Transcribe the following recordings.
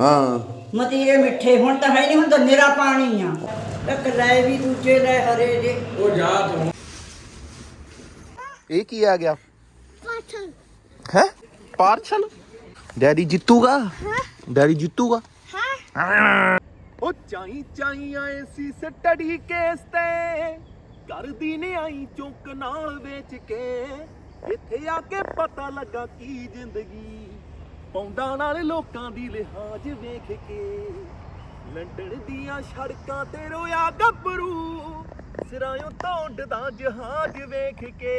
ਹਾਂ। ਮਤੀਰੇ ਮਿੱਠੇ ਹੁਣ ਤਾਂ ਹੈ ਨਹੀਂ ਹੁਣ ਤਾਂ ਨਿਰਾ ਪਾਣੀ ਆ। ਇੱਕ ਲੈ ਵੀ ਦੂਜੇ ਲੈ ਹਰੇ ਜੇ। ਉਹ ਜਾ ਤੂੰ। ਇਹ ਕੀ ਆ ਗਿਆ? ਹੈ? ਪਾਰਸਲ? ਡੈਡੀ ਜਿੱਤੂਗਾ? ਡੈਡੀ ਜਿੱਤੂਗਾ? ਉਹ ਚਾਈ ਚਾਈ ਆਏ ਸੀ ਸਟੱਡੀ ਕੇਸ ਤੇ। ਕਰਦੀ ਨੇ ਆਈ ਚੁੱਕ ਨਾਲ ਵੇਚ ਕੇ। ਇੱਥੇ ਆ ਕੇ ਪਤਾ ਲੱਗਾ ਕੀ ਜ਼ਿੰਦਗੀ ਪੌਂਡਾਂ ਨਾਲ ਲੋਕਾਂ ਦੀ ਲਿਹਾਜ਼ ਵੇਖ ਕੇ। ਲੰਡਨ ਦੀਆਂ ਸੜਕਾਂ ਤੇ ਰੋਇਆ ਗੱਭਰੂ। ਸਿਰਾਇਓ ਤੋਂਡਦਾ ਜਹਾਜ਼ ਵੇਖ ਕੇ।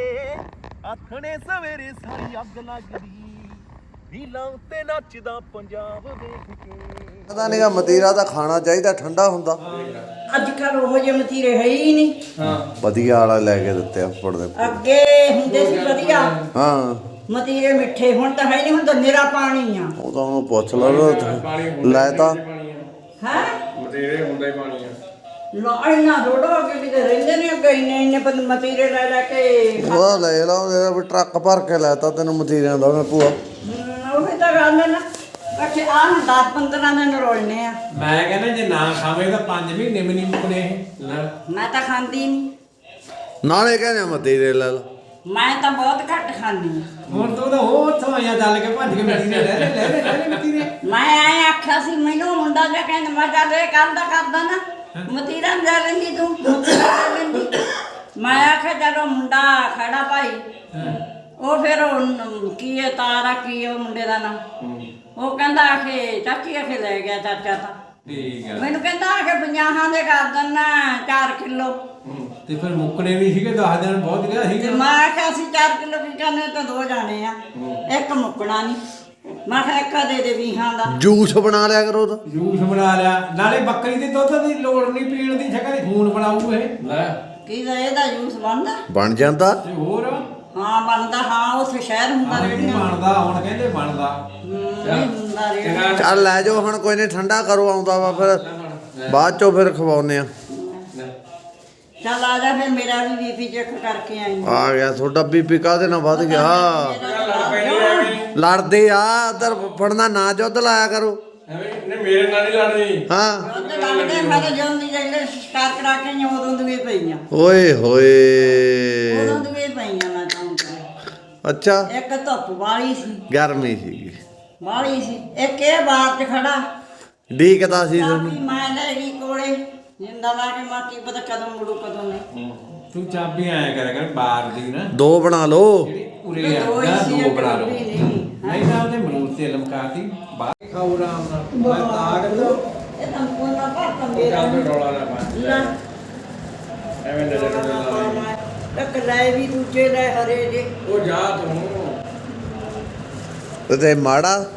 ਆਥਣੇ ਸਵੇਰੇ ਸਾਰੀ ਅੱਗ ਲੱਗਦੀ ਰੀਲਾਂ ਉੱਤੇ ਨੱਚਦਾ ਪੰਜਾਬ ਵੇਖ ਕੇ। ਪਤਾ ਨਹੀਂਗਾ ਮਤੀਰਾ ਤਾਂ ਖਾਣਾ ਚਾਹੀਦਾ ਠੰਡਾ ਹੁੰਦਾ। ਅੱਜ ਕੱਲ ਉਹੋ ਜਿਹੇ ਮਤੀਰੇ ਹੈ ਹੀ ਨਹੀਂ। ਵਧੀਆ ਵਾਲਾ ਲੈ ਕੇ ਦਿੱਤੇ ਉੱਪਰ ਦੇ ਅੱਗੇ ਹੁੰਦੇ ਸੀ ਵਧੀਆ। ਹਾਂ। ਮਤੀਰੇ ਮਿੱਠੇ ਹੁਣ ਤਾਂ ਹੈ ਨਹੀਂ ਹੁਣ ਤਾਂ ਨਿਰਾ ਪਾਣੀ ਆ। ਉਹ ਤਾਂ ਉਹਨੂੰ ਪੁੱਛ ਹੁੰਦਾ ਲੈ ਤਾਂ। ਹੈ ਮਤੇਰੇ ਹੁੰਦਾ ਹੀ ਪਾਣੀ ਆ। ਲਾਈਨਾ ਰੋੜੋ ਅੱਗੇ ਕਿਤੇ ਰਹਿੰਦੇ ਨੇ ਅੱਗੇ ਇੰਨੇ ਇੰਨੇ ਬੰਦ ਮਤੀਰੇ ਲੈ ਲੈ ਕੇ ਉਹ ਲੈ ਲਾ ਉਹਦਾ ਵੀ ਟਰੱਕ ਭਰ ਕੇ ਲੈਤਾ ਤੈਨੂੰ ਮਤੀਰਿਆਂ ਦਾ ਉਹਨੇ ਭੂਆ। ਉਹੀ ਤਾਂ ਗੱਲ ਹੈ ਨਾ। ਅੱਛੇ ਆਹ 10 15 ਦਿਨ ਰੋਲਨੇ ਆ। ਮੈਂ ਕਹਿੰਦਾ ਜੇ ਨਾ ਖਾਵੇ ਤਾਂ 5 ਮਹੀਨੇ ਵੀ ਨਹੀਂ ਮੁਕਣੇ ਇਹ। ਲੈ। ਮੈਂ ਤਾਂ ਖਾਂਦੀ ਨਹੀਂ ਨਾਲੇ ਕਹਿੰਦੇ ਮਤੀਰੇ ਲੈ ਲਾ। ਮੈਂ ਤਾਂ ਬਹੁਤ ਘੱਟ ਖਾਂਦੀ ਹਾਂ। ਹੁਣ ਤੂੰ ਤਾਂ ਉਹ ਉੱਥੋਂ ਆਇਆ ਚੱਲ ਕੇ ਭੱਜ ਕੇ ਮਿੱਟੀ ਲੈ ਲੈ ਲੈ ਲੈ ਲੈ ਲੈ ਮਿੱਟੀ ਦੇ ਮੈਂ ਐ ਆਖਿਆ ਸੀ ਮੈਨੂੰ ਮੁੰਡਾ ਜਿਹਾ ਕਹਿੰਦਾ ਮੈਂ ਚੱਲ ਇਹ ਕਰਦਾ ਕਰਦਾ ਨਾ ਮਤੀਰਾ ਜਾ ਰਹੀ ਤੂੰ। ਮੈਂ ਆਖਿਆ ਜਦੋਂ ਮੁੰਡਾ ਖੜਾ ਭਾਈ। ਉਹ ਫਿਰ ਉਹ ਨ- ਕੀ ਹੈ ਤਾਰਾ ਕੀ ਹੈ ਉਹ ਮੁੰਡੇ ਦਾ ਨਾਮ? ਉਹ ਕਹਿੰਦਾ ਆਖੇ ਚਾਚੀ ਆਖੇ ਲੈ ਗਿਆ ਚਾਚਾ ਤਾਂ। ਠੀਕ ਆ। ਮੈਨੂੰ ਕਹਿੰਦਾ ਆਖੇ ਪੰਜਾਹਾਂ ਦੇ ਕਰ ਦਿੰਨਾ 4 ਕਿਲੋ। ਤੇ ਫਿਰ ਮੁੱਕਣੇ ਵੀ ਸੀਗੇ 10 ਦਿਨ ਬਹੁਤ ਗਿਆ ਤੇ ਸੀਗਾ ਮੈਂ ਆਖਿਆ ਅਸੀਂ 4 ਕਿਲੋ ਕੀ ਕਰਨੇ ਤਾਂ ਦੋ ਜਾਣੇ ਆ। ਇੱਕ ਮੁੱਕਣਾ ਨਹੀਂ ਮੈਂ ਕਿਹਾ ਇੱਕ ਦੇ ਦੇ ਵੀਹਾਂ ਦਾ। ਜੂਸ ਬਣਾ ਲਿਆ ਕਰੋ ਉਹਦਾ ਜੂਸ ਬਣਾ ਲਿਆ। ਨਾਲੇ ਬੱਕਰੀ ਦੇ ਦੁੱਧ ਦੀ ਲੋੜ ਨਹੀਂ ਪੀਣ ਦੀ ਸ਼ਕਲ ਖੂਨ ਬਣਾਊ ਇਹ। ਲੈ। ਕੀ ਦਾ ਇਹਦਾ ਜੂਸ ਬਣਦਾ? ਬਣ ਜਾਂਦਾ। ਤੇ ਹੋਰ? ਹਾਂ ਬਣਦਾ ਹਾਂ ਉੱਥੇ ਸ਼ਹਿਰ ਹੁੰਦਾ ਰੇੜੀਆਂ ਬਣਦਾ ਹੁਣ ਕਹਿੰਦੇ ਬਣਦਾ। ਹੁੰਦਾ ਚੱਲ ਲੈ ਜਾਓ ਹੁਣ ਕੋਈ ਨਹੀਂ ਠੰਡਾ ਕਰੋ ਆਉਂਦਾ ਵਾ ਫਿਰ ਬਾਅਦ ਚੋਂ ਫਿਰ ਖਵਾਉਨੇ ਆ। ਚੱਲ ਆ ਜਾ ਫਿਰ ਮੇਰਾ ਵੀ ਬੀਪੀ ਚੈੱਕ ਕਰਕੇ ਆਈ। ਆ ਗਿਆ ਤੁਹਾਡਾ ਬੀਪੀ ਕਾਹਦੇ ਨਾਲ ਵੱਧ ਗਿਆ? ਲੜਦੇ ਆ ਉਧਰ ਫੜਨਾ ਨਾ ਜੁੱਧ ਲਾਇਆ ਕਰੋ। ਨੇ ਮੇਰੇ ਨਾਲ ਨਹੀਂ ਲੜਨੀ ਹਾਂ। ਉਹਦੇ ਲੱਗਦੇ ਮੈਂ ਤਾਂ ਜਦੋਂ ਦੀ ਜਿਹੜੇ ਸ਼ਿਕਾਰ ਕਰਾ ਕੇ ਆਈ ਹਾਂ, ਉਦੋਂ ਪਈਆਂ। ਓਏ ਹੋਏ। ਉਦੋਂ ਦੀ ਵੀ ਪਈਆਂ ਮੈਂ ਤਾਂ। ਅੱਛਾ। ਇੱਕ ਧੁੱਪ ਵਾਲੀ ਸੀ। ਗਰਮੀ ਸੀਗੀ। ਵਾਲੀ ਸੀ। ਇੱਕ ਇਹ ਚ ਖੜਾ। ਡੀਕਦਾ ਸੀ ਤੁਹਾਨੂੰ। ਚਾਬੀ ਮੈਂ ਲੈ ਗਈ ਕੋਲੇ। ਜਿੰਦਾ ਲਾ ਕੇ ਮਾਂ ਕੀ ਪਤਾ ਕਦੋਂ ਮੁੜੂ ਕਦੋਂ ਨਹੀਂ। ਤੂੰ ਚਾਬੀ ਆਇਆ ਕਰ ਕਰ ਬਾਹਰ ਦੀ ਨਾ। ਦੋ ਬਣਾ ਲਓ। ਜਿਹੜੀ ਉਰੇ ਆ ਦੋ ਹੀ ਨਾ ਦੋ ਬਣਾ ਲਓ। ਨਹੀਂ। ਤਾਂ ਉਹਦੇ ਮਰੂਦ ਤੇ ਲਮਕਾਤੀ ਬਾਹਰ ਖਾਓ ਆਰਾਮ ਨਾਲ। ਮੈਂ ਤਾਂ ਕਹਿੰਦਾ ਇਹ ਤਾਂ ਕੋਨਾ ਭਰ ਮੇਰਾ ਚੱਲ ਰੋਲਾ ਨਾ ਪਾ ਨਾ। ਐਵੇਂ ਨਜ਼ਰ ਨਾ ਲਾ ਇੱਕ ਲੈ ਵੀ ਦੂਜੇ ਲੈ ਹਰੇ ਜੇ। ਉਹ ਜਾ ਤੂੰ। ਤੇ ਮਾੜਾ।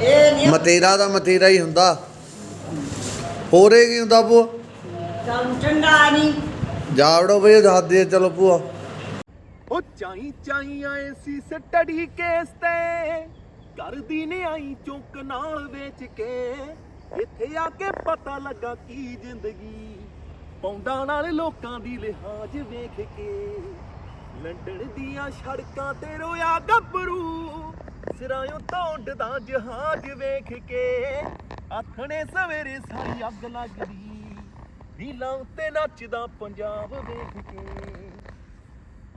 ਇਹ ਨਹੀਂ ਮਤੇਰਾ ਦਾ ਮਤੇਰਾ ਹੀ ਹੁੰਦਾ। ਹੋਰੇ ਕੀ ਹੁੰਦਾ ਭੂਆ? ਚੱਲ ਚੰਗਾ ਨਹੀਂ। ਜਾਵੜੋ ਬਈ ਦੱਸ ਦੇ ਚਲੋ ਭੂਆ। ਉਹ ਚਾਈ ਚਾਈ ਆਏ ਸੀ ਸਟੱਡੀ ਕੇਸ ਤੇ। ਕਰਦੀ ਨੇ ਆਈ ਚੁੱਕ ਨਾਲ ਵੇਚ ਕੇ। ਇੱਥੇ ਆ ਕੇ ਪਤਾ ਲੱਗਾ ਕੀ ਜ਼ਿੰਦਗੀ। ਪੌਂਡਾਂ ਨਾਲ ਲੋਕਾਂ ਦੀ ਲਿਹਾਜ਼ ਵੇਖ ਕੇ। ਲੰਡਨ ਦੀਆਂ ਸੜਕਾਂ ਤੇ ਰੋਇਆ ਗੱਭਰੂ। ਸਿਰਾਇਓ ਤੋਂਡਦਾ ਜਹਾਜ਼ ਵੇਖ ਕੇ। ਆਥਣੇ ਸਵੇਰੇ ਸਾਰੀ ਅੱਗ ਲੱਗਦੀ ਰੀਲਾਂ ਉੱਤੇ ਨੱਚਦਾ ਪੰਜਾਬ ਵੇਖ ਕੇ।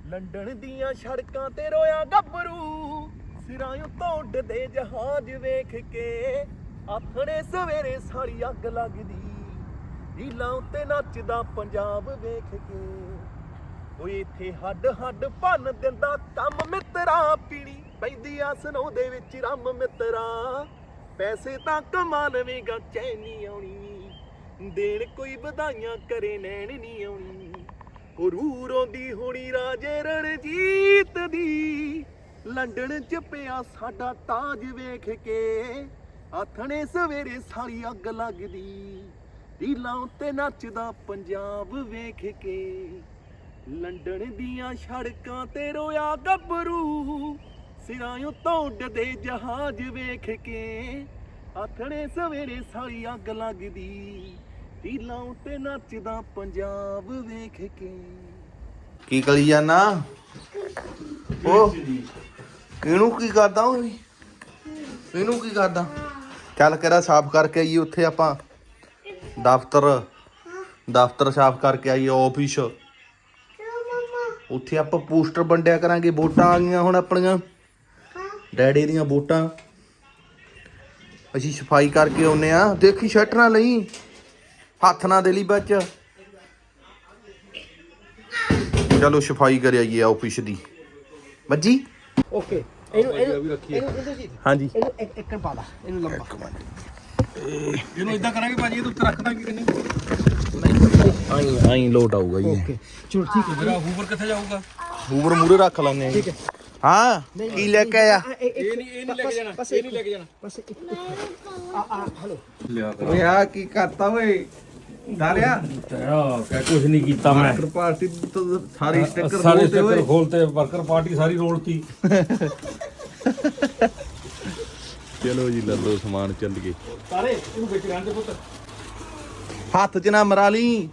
ਲੰਡਨ ਦੀਆਂ ਸੜਕਾਂ ਤੇ ਰੋਇਆ ਗੱਭਰੂ, ਸਿਰਾਂ ਉੱਤੋਂ ਉੱਡਦੇ ਜਹਾਜ਼ ਵੇਖ ਕੇ। ਆਥਣੇ ਸਵੇਰੇ ਸਾਰੀ ਅੱਗ ਲੱਗਦੀ ਰੀਲਾਂ ਉੱਤੇ ਨੱਚਦਾ ਪੰਜਾਬ ਵੇਖ ਕੇ। ਓਏ ਇੱਥੇ ਹੱਡ ਹੱਡ ਭੰਨ ਦਿੰਦਾ ਕੰਮ ਮਿੱਤਰਾ ਪੀਣੀ ਪੈਂਦੀ ਆ ਸਨੋ ਦੇ ਵਿੱਚ ਰੰਮ ਮਿੱਤਰਾ। ਪੈਸੇ ਤਾਂ ਕਮਾ ਲਵੇਂਗਾ ਚੈਨੀ ਆਉਣੀ ਦੇਣ ਕੋਈ ਵਧਾਈਆਂ ਕਰੇ ਨੈਣ ਨਹੀਂ ਆਉਣੀ। ਉਹ ਰੂਹ ਰੋਂਦੀ ਹੋਣੀ ਰਾਜੇ ਰਣਜੀਤ ਦੀ। ਲੰਡਨ ਚ ਪਿਆ ਸਾਡਾ ਤਾਜ ਵੇਖ ਕੇ, ਆਥਣੇ ਸਵੇਰੇ ਸਾਰੀ ਅੱਗ ਲੱਗਦੀ। ਰੀਲਾਂ ਉੱਤੇ ਨੱਚਦਾ ਪੰਜਾਬ ਵੇਖ ਕੇ। ਲੰਡਨ ਦੀਆਂ ਸੜਕਾਂ ਤੇ ਰੋਇਆ ਗੱਭਰੂ। ਸਿਰਾਂ ਉੱਤੋਂ ਉੱਡਦੇ ਜਹਾਜ਼ ਵੇਖ ਕੇ, ਆਥਣੇ ਸਵੇਰੇ ਸਾਰੀ ਅੱਗ ਲੱਗਦੀ। ਰੀਲਾਂ ਉੱਤੇ ਨੱਚਦਾ ਪੰਜਾਬ ਵੇਖ ਕੇ। ਕੀ ਕਲੀ ਜਾਨਾ? ਉਹ ਕਿਹਨੂੰ ਕੀ ਕਰਦਾ ਓਏ? ਇਹਨੂੰ ਕੀ ਕਰਦਾ? ਚੱਲ ਕਿਹੜਾ ਸਾਫ਼ ਕਰਕੇ ਆਈਏ ਉੱਥੇ ਆਪਾਂ? ਦਫ਼ਤਰ। ਦਫ਼ਤਰ ਸਾਫ਼ ਕਰਕੇ ਆਈਏ ਆਫਿਸ ਉੱਥੇ ਆਪਾਂ ਪੋਸਟਰ ਵੰਡਿਆ ਕਰਾਂਗੇ ਵੋਟਾਂ ਆ ਗਈਆਂ ਹੁਣ ਆਪਣੀਆਂ। ਡੈਡੀ ਦੀਆਂ ਵੋਟਾਂ। ਅਸੀਂ ਸਫ਼ਾਈ ਕਰਕੇ ਆਉਨੇ ਆ ਦੇਖੀ ਸ਼ਰਟ ਨਾ ਲਈ। ਹੱਥ ਨਾ ਦੇ ਲਈ ਬੱਚ ਚਲੋ ਸਫ਼ਾਈ ਕਰ ਆਈਏ ਆਫਿਸ ਦੀ। ਬੱਜੀ ਓਕੇ ਇਹਨੂੰ ਇਹਨੂੰ ਇਹਨੂੰ ਇਹਨੂੰ ਜੀ ਹਾਂਜੀ। ਇਹਨੂੰ ਇੱਕ ਇੱਕ ਪਾ ਲਾ ਇਹਨੂੰ ਲੰਬਾ। ਇਹਨੂੰ ਇਦਾਂ ਕਰਾਂਗੇ ਭਾਜੀ ਇਹ ਉੱਤੇ ਰੱਖ ਦਾਂਗੇ ਕਿ ਨਹੀਂ? ਆਈ ਆਈ ਲੋਟ ਆਊਗਾ ਜੀ ਓਕੇ ਚਲੋ ਠੀਕ ਹੈ। ਮੇਰਾ ਹੂਵਰ ਕਿੱਥੇ ਜਾਊਗਾ? ਹੂਵਰ ਮੂਰੇ ਰੱਖ ਲੈਣੇ ਠੀਕ ਹੈ। ਹਾਂ ਕੀ ਲੈ ਕੇ ਆਇਆ? ਇਹ ਨਹੀਂ ਇਹ ਨਹੀਂ ਲੈ ਕੇ ਜਾਣਾ ਇਹ ਨਹੀਂ ਲੈ ਕੇ ਜਾਣਾ। ਬਸ ਇੱਕ ਆ ਆ ਹਲੋ। ਓਏ ਆ ਕੀ ਕਰਤਾ ਓਏ? ਡਾਲਿਆ ਆ ਕਾ ਕੁਝ ਨਹੀਂ ਕੀਤਾ ਮੈਂ। ਵਰਕਰ ਪਾਰਟੀ ਤੋਂ ਸਾਰੇ ਸਟicker ਸਾਰੇ ਸਟicker ਖੋਲਤੇ ਵਰਕਰ ਪਾਰਟੀ ਸਾਰੀ ਰੋਲਤੀ। ਚਲੋ ਜੀ ਲੱਲੋ ਸਮਾਨ ਚੱਲੀਏ ਸਾਰੇ ਇਹਨੂੰ ਵਿੱਚ ਰਹਿਣ ਦੇ ਪੁੱਤ। ਹੱਥ 'ਚ ਨਾ ਮਰਾ ਲਈ।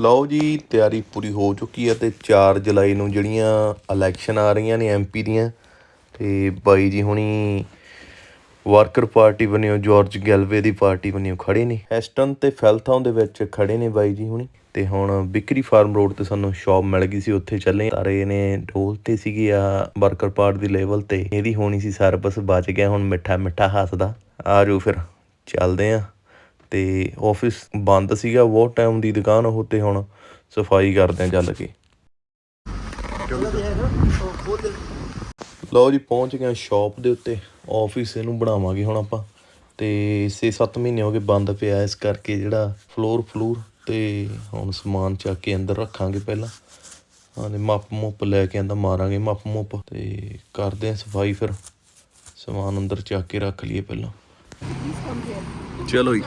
ਲਓ ਜੀ ਤਿਆਰੀ ਪੂਰੀ ਹੋ ਚੁੱਕੀ ਹੈ ਤੇ 4 ਜੁਲਾਈ ਨੂੰ ਜਿਹੜੀਆਂ ਇਲੈਕਸ਼ਨ ਆ ਰਹੀਆਂ ਨੇ ਐਮਪੀ ਦੀਆਂ ਤੇ ਬਾਈ ਜੀ ਹੁਣੀ ਵਰਕਰ ਪਾਰਟੀ ਬਣਿਓ ਜਾਰਜ ਗੈਲਵੇ ਦੀ ਪਾਰਟੀ ਬਣਿਓ ਖੜੇ ਨੇ। ਹੈਸਟਨ ਤੇ ਫੈਲਥਾਉਨ ਦੇ ਵਿੱਚ ਖੜੇ ਨੇ ਬਾਈ ਜੀ ਹੁਣੀ। ਤੇ ਹੁਣ ਬਿਕਰੀ ਫਾਰਮ ਰੋਡ ਤੇ ਸਾਨੂੰ ਸ਼ਾਪ ਮਿਲ ਗਈ ਸੀ, ਉੱਥੇ ਚੱਲੇ ਸਾਰੇ ਨੇ ਢੋਲ ਤੇ ਸੀਗੀ ਆ, ਵਰਕਰ ਪਾਰਟ ਦੀ ਲੈਵਲ ਤੇ। ਇਹਦੀ ਹੋਣੀ ਸੀ ਸਰਵਿਸ, ਬਚ ਗਿਆ ਹੁਣ ਮਿੱਠਾ ਮਿੱਠਾ ਹੱਸਦਾ। ਆ ਜਾਓ ਫਿਰ, ਚੱਲਦੇ ਆ ਤੇ ਆਫਿਸ ਬੰਦ ਸੀਗਾ, ਬਹੁਤ ਟਾਈਮ ਦੀ ਦੁਕਾਨ ਉਹ ਤੇ ਹੁਣ ਸਫ਼ਾਈ ਕਰਦੇ ਆ ਚੱਲ ਕੇ। ਲਓ ਜੀ, ਪਹੁੰਚ ਗਏ ਸ਼ਾਪ ਦੇ ਉੱਤੇ। ਆਫਿਸ ਇਹਨੂੰ ਬਣਾਵਾਂਗੇ ਹੁਣ ਆਪਾਂ। ਤੇ 6-7 ਮਹੀਨੇ ਹੋ ਗਏ ਬੰਦ ਪਿਆ, ਇਸ ਕਰਕੇ ਜਿਹੜਾ ਫਲੋਰ ਫਲੂਰ ਤੇ ਹੁਣ ਸਮਾਨ ਚੱਕ ਕੇ ਅੰਦਰ ਰੱਖਾਂਗੇ ਪਹਿਲਾਂ। ਹਾਂ ਮੱਪ ਮੁੱਪ ਲੈ ਕੇ ਅੰਦਰ ਮਾਰਾਂਗੇ ਮੱਪ ਮੁੱਪ। ਤੇ ਕਰਦੇ ਆ ਸਫ਼ਾਈ ਫਿਰ। ਸਮਾਨ ਅੰਦਰ ਚੱਕ ਕੇ ਰੱਖ ਲਈਏ ਪਹਿਲਾਂ। ਚਲੋ ਜੀ।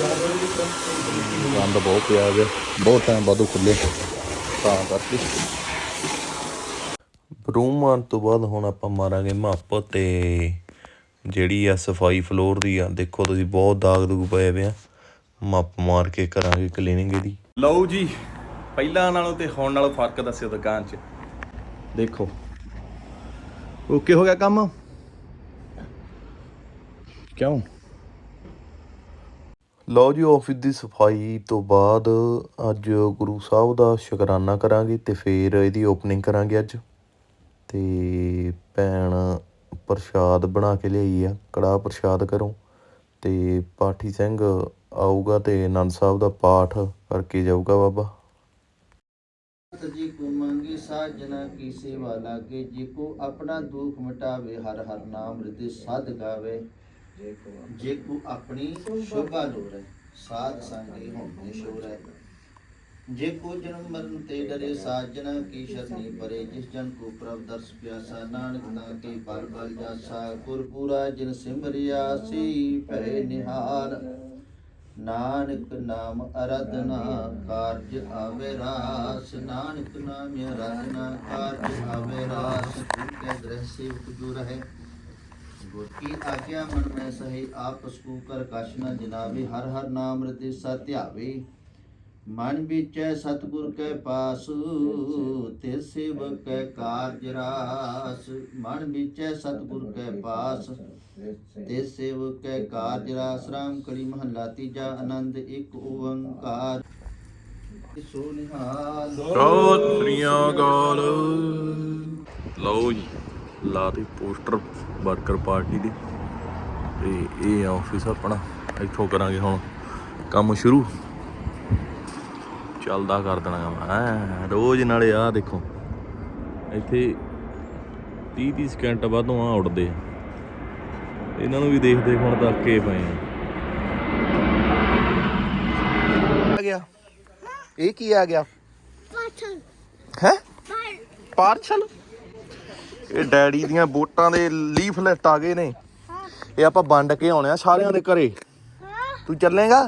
ਗੰਦ ਬਹੁਤ ਪਿਆ ਗਿਆ ਬਹੁਤ ਟਾਈਮ ਬਾਅਦ ਖੁੱਲੇ ਤਾਂ ਕਰਕੇ। ਰੂਮ ਆਉਣ ਤੋਂ ਬਾਅਦ ਹੁਣ ਆਪਾਂ ਮਾਰਾਂਗੇ ਮੱਪ ਤੇ ਜਿਹੜੀ ਆ ਸਫ਼ਾਈ ਫਲੋਰ ਦੀ ਆ। ਦੇਖੋ ਤੁਸੀਂ ਬਹੁਤ ਦਾਗ ਦੂਗ ਪਏ ਵੇ ਆ। ਮੱਪ ਮਾਰ ਕੇ ਕਰਾਂਗੇ ਕਲੀਨਿੰਗ ਇਹਦੀ। ਲਓ ਜੀ, ਪਹਿਲਾਂ ਨਾਲੋਂ ਤੇ ਹੁਣ ਨਾਲੋਂ ਫ਼ਰਕ ਦੱਸਿਓ ਦੁਕਾਨ 'ਚ। ਦੇਖੋ। ਓਕੇ ਹੋ ਗਿਆ ਕੰਮ? ਕਿਉਂ? ਲਓ ਜੀ ਆਫਿਸ ਦੀ ਸਫ਼ਾਈ ਤੋਂ ਬਾਅਦ ਅੱਜ ਗੁਰੂ ਸਾਹਿਬ ਦਾ ਸ਼ੁਕਰਾਨਾ ਕਰਾਂਗੇ ਤੇ ਫਿਰ ਇਹਦੀ ਓਪਨਿੰਗ ਕਰਾਂਗੇ ਅੱਜ। ਤੇ ਭੈਣ ਪ੍ਰਸ਼ਾਦ ਬਣਾ ਕੇ ਲਿਆਈ ਆ, ਕੜਾਹ ਪ੍ਰਸ਼ਾਦ ਕਰੋ ਤੇ ਪਾਠੀ ਸਿੰਘ ਆਊਗਾ ਤੇ ਆਨੰਦ ਸਾਹਿਬ ਦਾ ਪਾਠ ਕਰਕੇ ਜਾਊਗਾ ਬਾਬਾ। ਜੀ ਕੋ ਮੰਗੀ ਸਾਜਨਾ ਕੀ ਸੇਵਾ ਲਾਗੇ, ਜੀ ਕੋ ਆਪਣਾ ਦੁੱਖ ਮਿਟਾਵੇ, ਹਰ ਹਰ ਨਾਮ ਹਿਰਦੇ ਸਾਧ ਗਾਵੇ। ਜੇ ਕੋ ਆਪਣੀ ਸ਼ੋਭਾ ਲੋਰੇ ਸਾਧ ਸੰਗੀ ਹੋਣੇ ਸ਼ੋਰੇ ਜੇ ਕੋ ਜਨਮ ਮਰਨ ਤੇ ਡਰੇ ਸਾਜਨਾ ਕੀ ਸ਼ਰਨੀ ਪਰੇ, ਜਿਸ ਜਨ ਕੋ ਪ੍ਰਭ ਦਰਸ ਪਿਆਸਾ, ਨਾਨਕ ਤਾਂ ਕੇ ਬਲ ਬਲ ਜਾਸਾ ਗੁਰਪੂਰਾ ਜਿਨ ਸਿਮਰਿਆ ਸੀ ਭੈ ਨਿਹਾਲ। ਨਾਨਕ ਨਾਮ ਅਰਧਨਾ, ਕਾਰਜ ਆਵੇ ਰਾਸ। ਨਾਨਕ ਨਾਮ ਅਰਧਨਾ, ਕਾਰਜ ਆਵੇ ਰਾਸ। ਗੁਰ ਕੇ ਗ੍ਰਹਿ ਸੇਵਕ ਰਹੇ। ਗੁਰ ਕੀ ਆਗਿਆ ਮਨ ਮੈਂ ਸਹੀ, ਆਪ ਸਕੂ ਕਰ ਕਛ ਨ ਜਨਾਵੇ, ਹਰ ਹਰ ਨਾਮ ਰਤੇ ਮਨ ਵਿਚੈ ਸਤਿਗੁਰ ਕੈ ਪਾਸ, ਤੇ ਸੇਵਕ ਕੈ ਕਾਰਜ ਰਾਸ। ਮਨ ਵਿਚੈ ਸਤਿਗੁਰ ਕੈ ਪਾਸ, ਤੇ ਸੇਵਕ ਕੈ ਕਾਰਜ ਰਾਸ। ਰਾਮ ਕੜੀ ਮਹੱਲਾ ਤੀਜਾ ਆਨੰਦ, ਇੱਕ ਓੰਕਾਰ। ਸੋ ਨਿਹਾਲ। ਸਤਿ ਸ੍ਰੀ ਅਕਾਲ। ਲਓ ਜੀ। ਲਾ ਦੇ ਪੋਸਟਰ ਵਰਕਰ ਪਾਰਟੀ ਦੇ। ਤੇ ਇਹ ਆਫਿਸ ਆਪਣਾ ਇੱਥੋਂ ਕਰਾਂਗੇ ਹੁਣ ਕੰਮ ਸ਼ੁਰੂ। ਚੱਲਦਾ ਕਰ ਦੇਣਾ ਐ ਰੋਜ਼ ਨਾਲੇ ਆ ਦੇਖੋ ਇੱਥੇ 30 30 ਸਕਿੰਟ ਬਾਅਦੋਂ ਆ ਉੱਡਦੇ ਇਹਨਾਂ ਨੂੰ ਵੀ ਦੇਖ ਦੇਖ ਹੁਣ ਤੱਕ ਕੇ ਪਏ ਆ। ਆ ਗਿਆ। ਇਹ ਕੀ ਆ ਗਿਆ? Button. ਹੈ. ਪਾਰਸਲ? ਇਹ ਡੈਡੀ ਦੀਆਂ ਵੋਟਾਂ ਦੇ ਲੀਫਲੈਟ ਆ ਗਏ ਨੇ। ਇਹ ਆਪਾਂ ਵੰਡ ਕੇ ਆਉਣੇ ਆ ਸਾਰਿਆਂ ਦੇ ਘਰੇ। ਤੂੰ ਚੱਲੇਗਾ?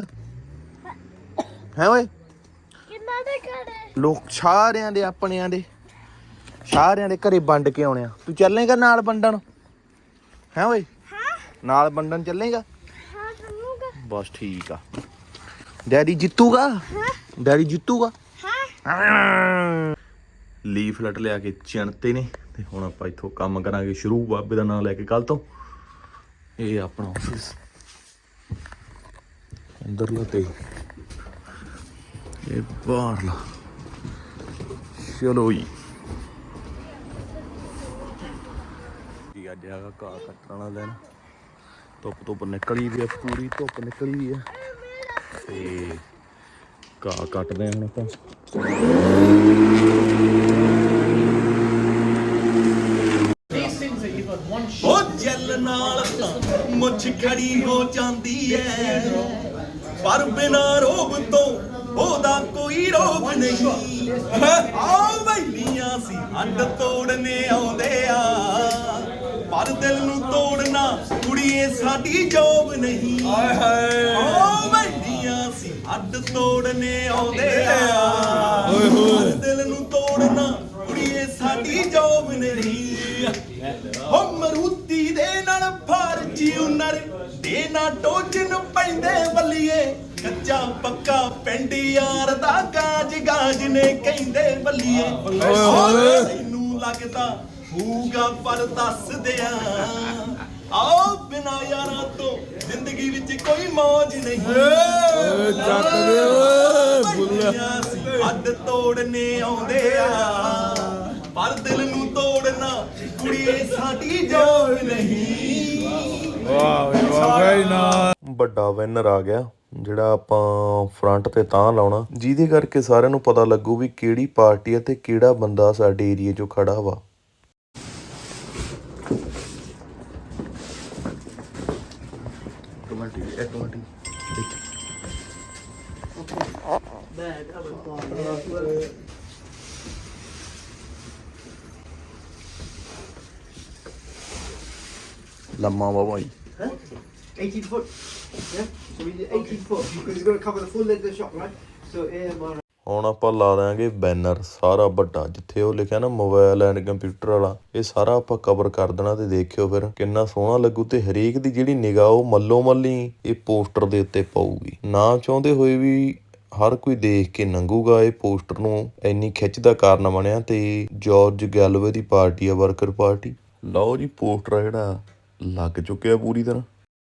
ਹੈ ਓਏ? ਕਿੰਨਾ ਦੇ ਕਰੇ ਲੋਕ ਸਾਰਿਆਂ ਦੇ ਆਪਣਿਆਂ ਦੇ। ਸਾਰਿਆਂ ਦੇ ਘਰੇ ਵੰਡ ਕੇ ਆਉਣੇ ਆ। ਤੂੰ ਚੱਲੇਗਾ ਨਾਲ ਵੰਡਣ? ਹੈ ਓਏ? ਨਾਲ ਵੰਡਣ ਚੱਲੇਗਾ? ਹਾਂ ਬਸ ਠੀਕ ਆ। ਡੈਡੀ ਜਿੱਤੂਗਾ? ਡੈਡੀ ਜਿੱਤੂਗਾ? ਹਾਂ। ਲੀਫਲੈਟ ਲਿਆ ਕੇ ਚਿਣਤੇ ਨੇ। ਤੇ ਹੁਣ ਆਪਾਂ ਇੱਥੋਂ ਕੰਮ ਕਰਾਂਗੇ ਸ਼ੁਰੂ, ਬਾਬੇ ਦਾ ਨਾਮ ਲੈ ਕੇ ਕੱਲ ਤੋਂ। ਇਹ ਆਪਣਾ ਆਫਿਸ ਅੰਦਰਲਾ ਤੇ। ਇਹ ਬਾਹਰਲਾ। ਚਲੋ ਜੀ। ਕੀ ਅੱਜ ਹੈਗਾ ਘਾਹ ਕੱਟਣ ਵਾਲਾ ਦਿਨ। ਧੁੱਪ ਧੁੱਪ ਨਿਕਲੀ ਵੀ ਆ, ਪੂਰੀ ਧੁੱਪ ਨਿਕਲੀ ਵੀ ਆ। ਤੇ ਘਾਹ ਕੱਟਦੇ ਹਾਂ ਹੁਣ ਆਪਾਂ ਉਹ ਜਲ ਨਾਲ ਮੁੱਛ ਖੜੀ ਹੋ ਜਾਂਦੀ ਐ। ਪਰ ਬਿਨਾ ਰੋਬ ਤੋਂ ਉਹਦਾ ਕੋਈ ਰੋਬ ਨਹੀਂ। ਆਓ ਬੈਲੀਆਂ ਸੀ ਹੱਡ ਤੋੜਨੇ ਆਉਂਦੇ ਆ। ਪਰ ਦਿਲ ਨੂੰ ਤੋੜਨਾ ਕੁੜੀਏ ਸਾਡੀ ਜੋਬ ਨਹੀਂ। ਆਏ ਹਾਏ। ਆਓ ਬੈਲੀਆਂ ਸੀ ਹੱਡ ਤੋੜਨੇ ਆਉਂਦੇ ਆ। ਪਰ ਦਿਲ ਨੂੰ ਤੋੜਨਾ ਕੁੜੀਏ ਸਾਡੀ ਜੋਬ ਨਹੀਂ। ਦੇ ਨਾ ਟੋਚਨ ਪੈਂਦੇ ਬੱਲੀਏ ਕੱਚਾ ਪੱਕਾ ਪਿੰਡ ਯਾਰ ਦਾ ਗਾਜ ਗਾਜ ਨੇ ਕਹਿੰਦੇ ਬੱਲੀਏ ਤੈਨੂੰ ਲੱਗਦਾ ਹੋਊਗਾ ਪਰ ਦੱਸ ਦਿਆਂ। ਆਓ ਬਿਨਾ ਯਾਰਾਂ ਤੋਂ ਜ਼ਿੰਦਗੀ ਵਿੱਚ ਕੋਈ ਮੌਜ ਨਹੀਂ। ਚੱਕ ਦੇ ਸੀ ਹੱਡ ਤੋੜਨੇ ਆਉਂਦੇ ਆ। ਪਰ ਦਿਲ ਨੂੰ ਤੋੜਨਾ ਕੁੜੀਏ ਸਾਡੀ ਜੋਬ ਨਹੀਂ। ਵੱਡਾ ਵਿਨਰ ਆ ਗਿਆ ਜਿਹੜਾ ਆਪਾਂ ਫਰੰਟ ਤੇ ਤਾਂ ਲਾਉਣਾ ਜਿਹਦੇ ਕਰਕੇ ਸਾਰਿਆਂ ਨੂੰ ਪਤਾ ਲੱਗੂ ਵੀ ਕਿਹੜੀ ਪਾਰਟੀ ਹੈ ਤੇ ਕਿਹੜਾ ਬੰਦਾ ਸਾਡੇ ਏਰੀਆ 'ਚੋਂ ਖੜਾ ਵਾ। ਕਮੈਂਟੀ ਇੱਕ ਮਿੰਟ। ਲੰਮਾ Baba ji 18 foot. Yeah? So we did 18 foot because it's going to cover the full length of the shop, right? So AMR. ਹੁਣ ਆਪਾਂ ਲਾ ਦਾਂਗੇ ਬੈਨਰ ਸਾਰਾ ਵੱਡਾ ਜਿੱਥੇ ਉਹ ਲਿਖਿਆ ਨਾ ਮੋਬਾਈਲ ਐਂਡ ਕੰਪਿਊਟਰ ਵਾਲਾ ਇਹ ਸਾਰਾ ਆਪਾਂ ਕਵਰ ਕਰ ਦੇਣਾ ਤੇ ਦੇਖਿਓ ਫਿਰ ਕਿੰਨਾ ਸੋਹਣਾ ਲੱਗੂ ਤੇ ਹਰੇਕ ਦੀ ਜਿਹੜੀ ਨਿਗਾਹ ਉਹ ਮੱਲੋ ਮੱਲੀ ਇਹ ਪੋਸਟਰ ਦੇ ਉੱਤੇ ਪਊਗੀ ਨਾ ਚਾਹੁੰਦੇ ਹੋਏ ਵੀ ਹਰ ਕੋਈ ਦੇਖ ਕੇ ਲੰਘੂਗਾ ਇਹ ਪੋਸਟਰ ਨੂੰ ਇੰਨੀ ਖਿੱਚ ਦਾ ਕਾਰਨ ਬਣਿਆ ਤੇ ਜਾਰਜ ਗੈਲਵੇ ਦੀ ਪਾਰਟੀ ਆ ਵਰਕਰ ਪਾਰਟੀ ਲਓ ਜੀ ਪੋਸਟਰ ਜਿਹੜਾ ਲੱਗ ਚੁੱਕਿਆ ਪੂਰੀ ਤਰ੍ਹਾਂ।